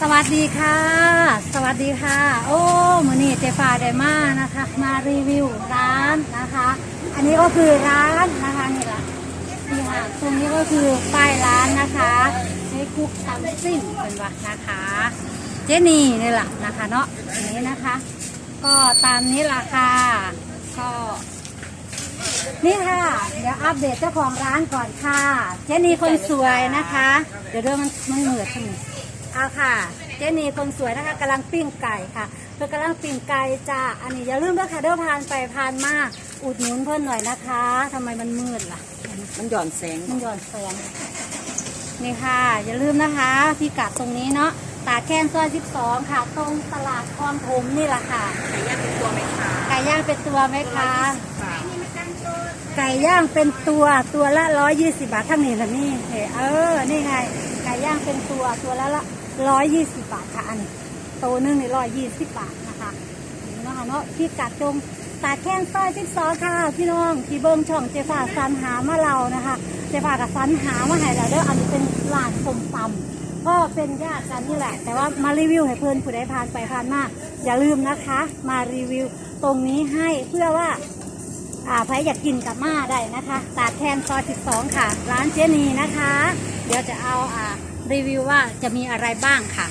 สวัสดีค่ะ สวัสดีค่ะ โอ้มือนี่เจฟ้าไดมานะคะ มารีวิวร้านนะคะ อันนี้ก็คือร้านนะคะนี่แหละนี่ค่ะตรงนี้ก็คือป้ายร้านนะคะใช้คุกตำซิ่งเป็นวะนะคะ เจนี่นี่แหละนะคะเนาะอันนี้นะคะ ก็ตามนี้ละค่ะก็นี่ค่ะ เดี๋ยวอัปเดตเจ้าของร้านก่อนค่ะ เจนี่คนสวยนะคะ เดี๋ยวเรื่องมันมันเหมือนกัน เอาค่ะ เจนีคนสวยนะคะกำลังปิ้งไก่ค่ะ เพื่อกำลังปิ้งไก่จ้าอันนี้อย่าลืมนะคะเด้อผ่านไปผ่านมาอุดหนุนเพื่อนหน่อยนะคะทำไมมันมืดล่ะ มันหย่อนแสง มันหย่อนแสงนี่ค่ะ อย่าลืมนะคะพิกัดตรงนี้เนาะตาดแคนซอย12 ค่ะ ตรงตลาดคลองถมนี่แหละค่ะ ไก่ย่างเป็นตัวไหมคะ ไก่ย่างเป็นตัวไหมคะบาทไก่ย่างเป็นตัวตัวละร้อยยี่สิบาททั้งนี้ละนี่เออ นี่ไง ไก่ย่างเป็นตัวตัวละละ ร้อยยี่สิบบาทค่ะอันนี้ตัวหนึงนี่ร้อยยี่สิบบาทนะคะนี่นะคะเนาะที่กัดตรงตาแข้งซอยที่ซองค่ะ พี่น้องที่เบิ้งช่องเจฟ้าสันหามาเรานะคะ เจฟ้ากับสันหามาให้เราเด้ออันนี้เป็นร้านสมตำก็เป็นญาติกันนี่แหละ แต่ว่ามารีวิวให้เพื่อนผู้ใดผ่านไปผ่านมาอย่าลืมนะคะ มารีวิวตรงนี้ให้เพื่อว่าอ่าใครอยากกินกับมาได้นะคะ ตาดแทนซอย12 ค่ะ ร้านเจนีนะคะ เดี๋ยวจะเอาอ่า รีวิวว่าจะมีอะไรบ้างค่ะ